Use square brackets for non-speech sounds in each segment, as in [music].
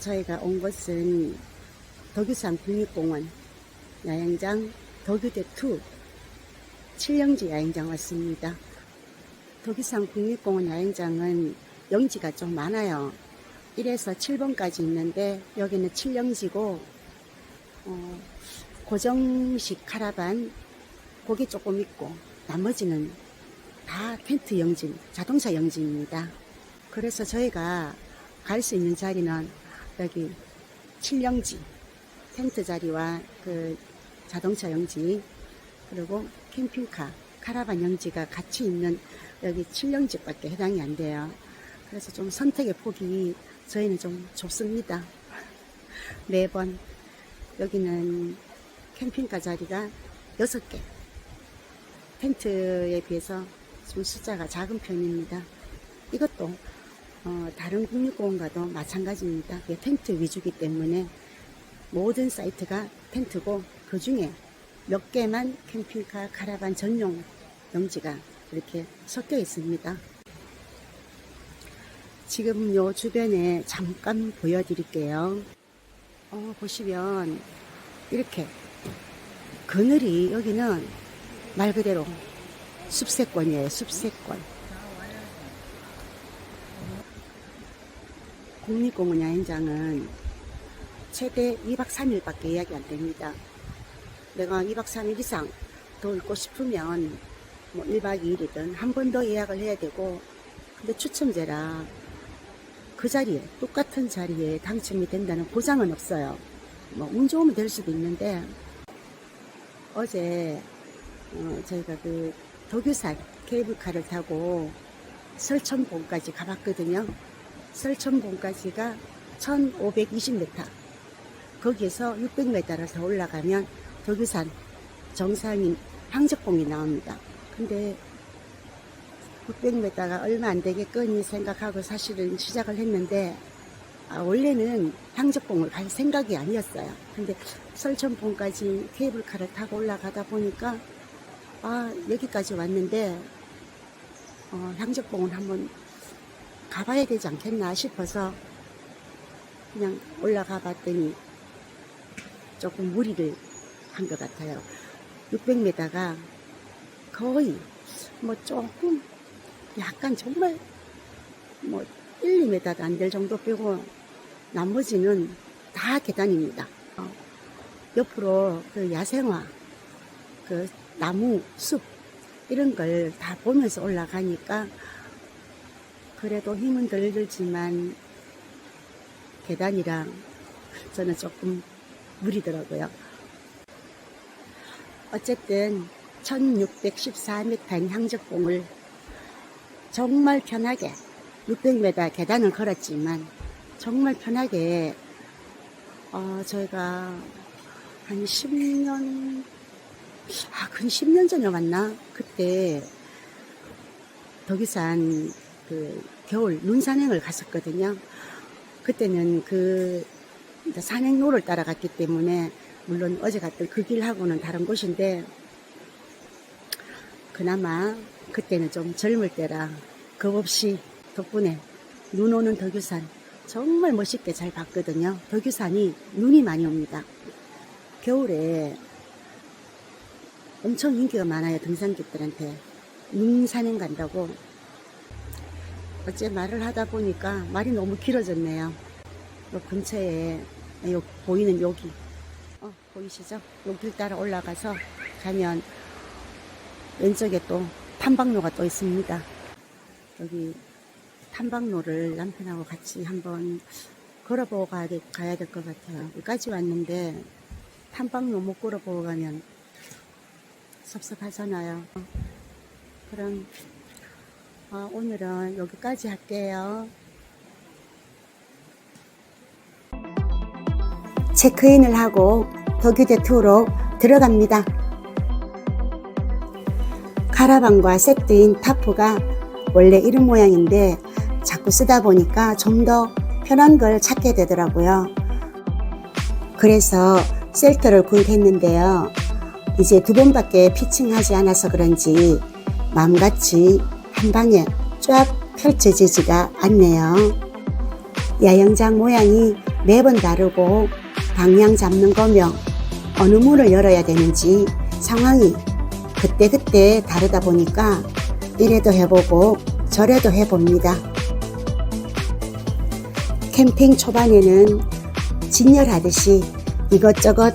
저희가 온 곳은 덕유산 국립공원 야영장 덕유대2 칠령지 야영장 왔습니다. 덕유산 국립공원 야영장은 영지가 좀 많아요. 1에서 7번까지 있는데 여기는 칠령지고 어, 고정식 카라반 고기 조금 있고 나머지는 다 텐트 영진, 자동차 영진입니다. 그래서 저희가 갈 수 있는 자리는 여기 칠영지, 텐트 자리와 그 자동차 영지, 그리고 캠핑카, 카라반 영지가 같이 있는 여기 칠영지밖에 해당이 안 돼요. 그래서 좀 선택의 폭이 저희는 좀 좁습니다. [laughs] 매번 여기는 캠핑카 자리가 6개, 텐트에 비해서 좀 숫자가 작은 편입니다. 이것도 어, 다른 국립공원과도 마찬가지입니다. 텐트 위주기 때문에 모든 사이트가 텐트고 그 중에 몇 개만 캠핑카 카라반 전용 영지가 이렇게 섞여 있습니다. 지금 요 주변에 잠깐 보여드릴게요. 어, 보시면 이렇게 그늘이 여기는 말 그대로 숲세권이에요, 숲세권. 국립공원 야행장은 최대 2박 3일밖에 예약이 안 됩니다. 내가 2박 3일 이상 더 있고 싶으면 뭐 1박 2일이든 한 번 더 예약을 해야 되고 근데 추첨제라 그 자리에 똑같은 자리에 당첨이 된다는 보장은 없어요. 뭐 운 좋으면 될 수도 있는데 어제 어, 저희가 그 도교산 케이블카를 타고 설천봉까지 가봤거든요. 설천봉까지가 1520m. 거기에서 600m를 더 올라가면 도교산 정상인 향적봉이 나옵니다. 근데 600m가 얼마 안 되겠거니 생각하고 사실은 시작을 했는데 아, 원래는 향적봉을 갈 생각이 아니었어요. 근데 설천봉까지 케이블카를 타고 올라가다 보니까 아 여기까지 왔는데 어, 향적봉을 한번 가봐야 되지 않겠나 싶어서 그냥 올라가 봤더니 조금 무리를 한 것 같아요. 600m가 거의 뭐 조금 약간 정말 뭐 1, 2m도 안 될 정도 빼고 나머지는 다 계단입니다. 어, 옆으로 그 야생화, 그 나무, 숲 이런 걸 다 보면서 올라가니까 그래도 힘은 덜 들지만 계단이랑 저는 조금 무리더라고요. 어쨌든 1614m인 향적봉을 정말 편하게 600m 계단을 걸었지만 정말 편하게 어, 저희가 한 10년 아, 근 10년 전에 왔나? 그때 덕유산 그 겨울 눈산행을 갔었거든요. 그때는 그 산행로를 따라갔기 때문에 물론 어제 갔던 그 길하고는 다른 곳인데 그나마 그때는 좀 젊을 때라 겁 없이 덕분에 눈 오는 덕유산 정말 멋있게 잘 봤거든요. 덕유산이 눈이 많이 옵니다. 겨울에 엄청 인기가 많아요. 등산객들한테. 눈 산행 간다고. 어째 말을 하다 보니까 말이 너무 길어졌네요. 요 근처에 요 보이는 여기 어, 보이시죠? 여길 따라 올라가서 가면 왼쪽에 또 탐방로가 또 있습니다. 여기 탐방로를 남편하고 같이 한번 걸어보고 가야 될, 가야 될 것 같아요. 여기까지 왔는데 탐방로 못 걸어보고 가면 섭섭하잖아요. 그럼 어, 오늘은 여기까지 할게요. 체크인을 하고 덕유대 투로 들어갑니다. 카라반과 세트인 타프가 원래 이런 모양인데 자꾸 쓰다 보니까 좀 더 편한 걸 찾게 되더라고요. 그래서 셀터를 구입했는데요. 이제 두 번밖에 피칭하지 않아서 그런지 마음같이 한 방에 쫙 펼쳐지지가 않네요. 야영장 모양이 매번 다르고 방향 잡는 거며 어느 문을 열어야 되는지 상황이 그때그때 다르다 보니까 이래도 해보고 저래도 해봅니다. 캠핑 초반에는 진열하듯이 이것저것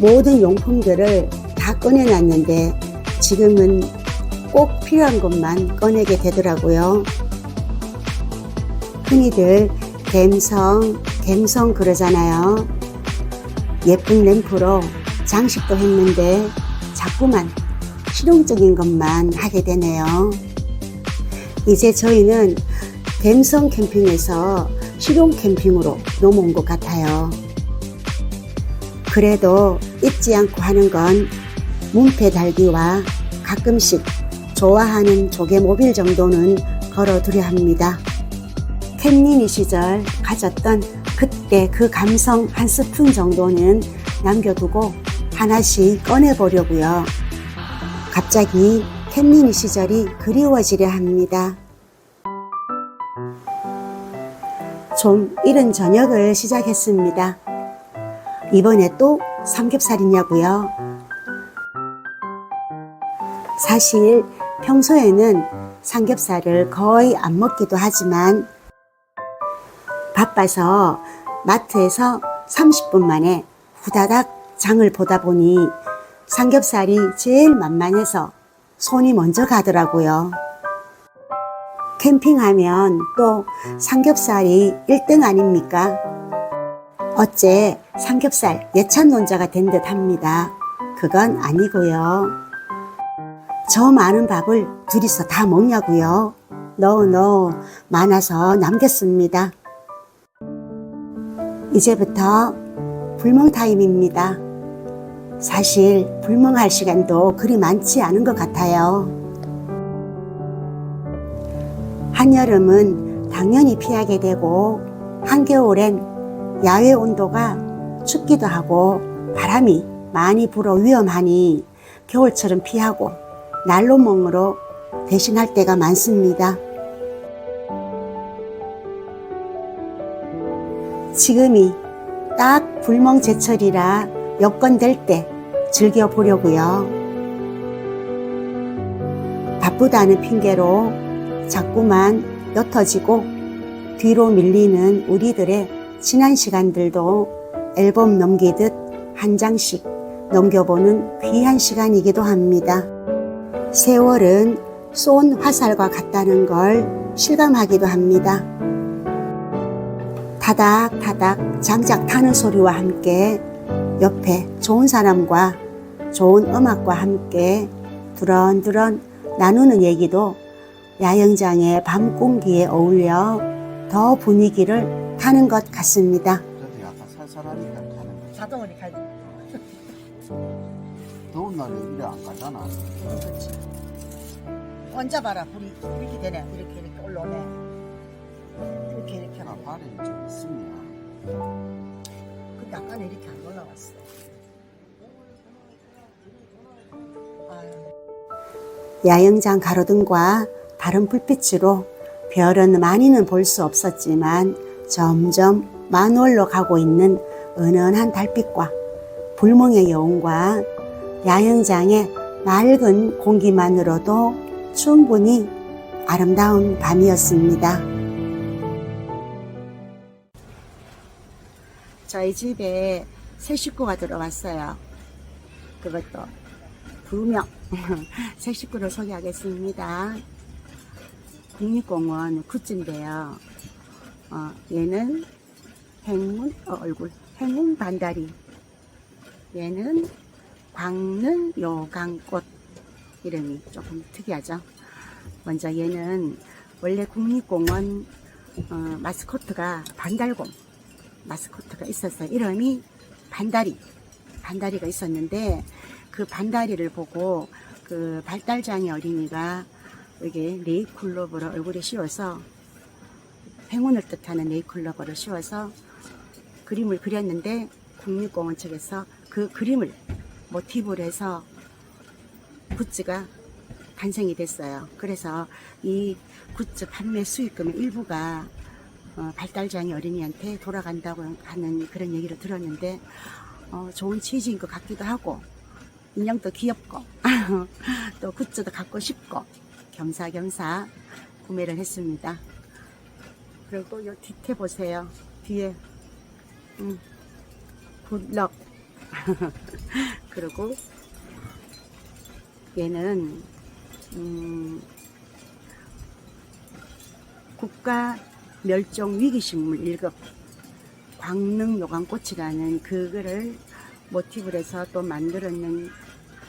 모든 용품들을 다 꺼내놨는데 지금은 꼭 필요한 것만 꺼내게 되더라고요. 흔히들 갬성, 갬성 그러잖아요. 예쁜 램프로 장식도 했는데 자꾸만 실용적인 것만 하게 되네요. 이제 저희는 갬성 캠핑에서 실용 캠핑으로 넘어온 것 같아요. 그래도 잊지 않고 하는 건 문패 달기와 가끔씩 좋아하는 조개 모빌 정도는 걸어두려 합니다. 캔니니 시절 가졌던 그때 그 감성 한 스푼 정도는 남겨두고 하나씩 꺼내보려고요. 갑자기 캔니니 시절이 그리워지려 합니다. 좀 이른 저녁을 시작했습니다. 이번에 또 삼겹살이냐고요? 사실 평소에는 삼겹살을 거의 안 먹기도 하지만 바빠서 마트에서 30분 만에 후다닥 장을 보다 보니 삼겹살이 제일 만만해서 손이 먼저 가더라고요. 캠핑하면 또 삼겹살이 1등 아닙니까? 어째 삼겹살 예찬 논자가 된 듯 합니다. 그건 아니고요. 저 많은 밥을 둘이서 다 먹냐고요? 노, 노, 많아서 남겼습니다. 이제부터 불멍 타임입니다. 사실 불멍할 시간도 그리 많지 않은 것 같아요. 한여름은 당연히 피하게 되고 한겨울엔 야외 온도가 춥기도 하고 바람이 많이 불어 위험하니 겨울처럼 피하고 난로멍으로 대신할 때가 많습니다. 지금이 딱 불멍 제철이라 여건 될 때 즐겨보려고요. 바쁘다는 핑계로 자꾸만 옅어지고 뒤로 밀리는 우리들의 지난 시간들도 앨범 넘기듯 한 장씩 넘겨보는 귀한 시간이기도 합니다. 세월은 쏜 화살과 같다는 걸 실감하기도 합니다. 타닥타닥 장작 타는 소리와 함께 옆에 좋은 사람과 좋은 음악과 함께 두런두런 나누는 얘기도 야영장의 밤 공기에 어울려 더 분위기를 타는 것 같습니다. 자동으로 가지. 더운 날에 이래 안 가잖아. 그렇지. 얹어봐라. 불이 이렇게 되네. 이렇게 이렇게 올라오네. 이렇게 이렇게 하고. 발에 좀 있으면 근데 아까는 이렇게 안 올라왔어. 아유. 야영장 가로등과 다른 불빛으로 별은 많이는 볼 수 없었지만 점점 만월로 가고 있는 은은한 달빛과 불멍의 여운과 야영장의 맑은 공기만으로도 충분히 아름다운 밤이었습니다. 저희 집에 새 식구가 들어왔어요. 그것도 두 명. [laughs] 새 식구를 소개하겠습니다. 국립공원 굿즈인데요. 어, 얘는 행운, 어, 얼굴, 행운 반다리. 얘는 광는 요강꽃. 이름이 조금 특이하죠. 먼저 얘는 원래 국립공원 어, 마스코트가 반달곰 마스코트가 있었어요. 이름이 반다리. 반다리가 있었는데 그 반다리를 보고 그 발달장애 어린이가 여기 네이클로버를 얼굴에 씌워서 행운을 뜻하는 네이클로버를 씌워서 그림을 그렸는데 국립공원 측에서 그 그림을 모티브로 해서 굿즈가 탄생이 됐어요. 그래서 이 굿즈 판매 수익금의 일부가 어, 발달장애 어린이한테 돌아간다고 하는 그런 얘기를 들었는데 어, 좋은 취지인 것 같기도 하고 인형도 귀엽고 [laughs] 또 굿즈도 갖고 싶고 겸사겸사 구매를 했습니다. 그리고 요 뒤태 보세요. 뒤에 음, 굿럭 [laughs] 그리고 얘는 음, 국가 멸종 위기 식물 1급 광릉 요강꽃이라는 그거를 모티브로 해서 또 만들었는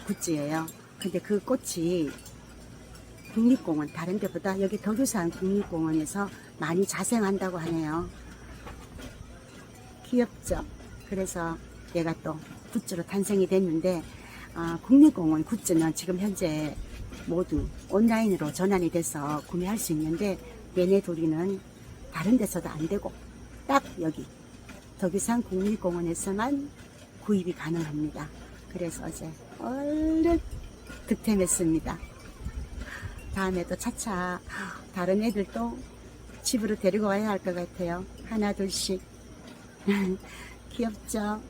굿즈예요. 근데 그 꽃이 국립공원 다른 데보다 여기 덕유산 국립공원에서 많이 자생한다고 하네요. 귀엽죠? 그래서 얘가 또 굿즈로 탄생이 됐는데 아, 국립공원 굿즈는 지금 현재 모두 온라인으로 전환이 돼서 구매할 수 있는데 얘네 둘이는 다른 데서도 안 되고 딱 여기 덕유산 국립공원에서만 구입이 가능합니다. 그래서 어제 얼른 득템했습니다. 다음에 또 차차 다른 애들도 집으로 데리고 와야 할 것 같아요. 하나 둘씩 [laughs] 귀엽죠?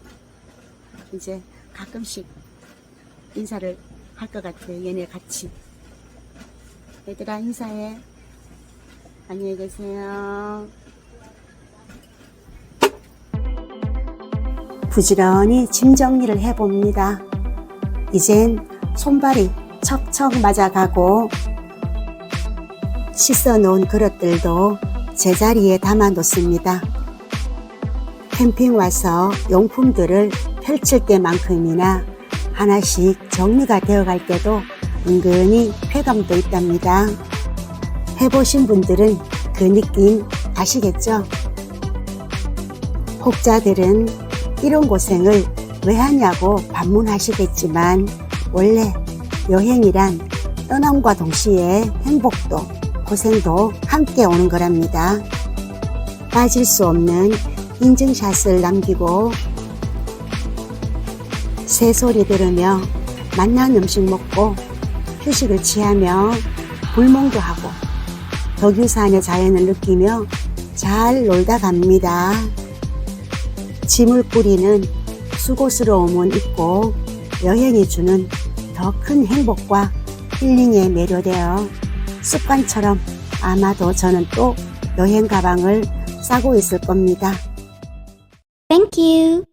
이제 가끔씩 인사를 할 것 같아요. 얘네 같이. 얘들아 인사해. 안녕히 계세요. 부지런히 짐 정리를 해봅니다. 이젠 손발이 척척 맞아가고 씻어 놓은 그릇들도 제자리에 담아 놓습니다. 캠핑 와서 용품들을 펼칠 때만큼이나 하나씩 정리가 되어 갈 때도 은근히 쾌감도 있답니다. 해보신 분들은 그 느낌 아시겠죠? 혹자들은 이런 고생을 왜 하냐고 반문하시겠지만 원래 여행이란 떠남과 동시에 행복도 고생도 함께 오는 거랍니다. 빠질 수 없는 인증샷을 남기고 새소리 들으며 맛난 음식 먹고 휴식을 취하며 불멍도 하고 덕유산의 자연을 느끼며 잘 놀다 갑니다. 짐을 뿌리는 수고스러움은 있고 여행이 주는 더 큰 행복과 힐링에 매료되어 습관처럼 아마도 저는 또 여행 가방을 싸고 있을 겁니다. Thank you.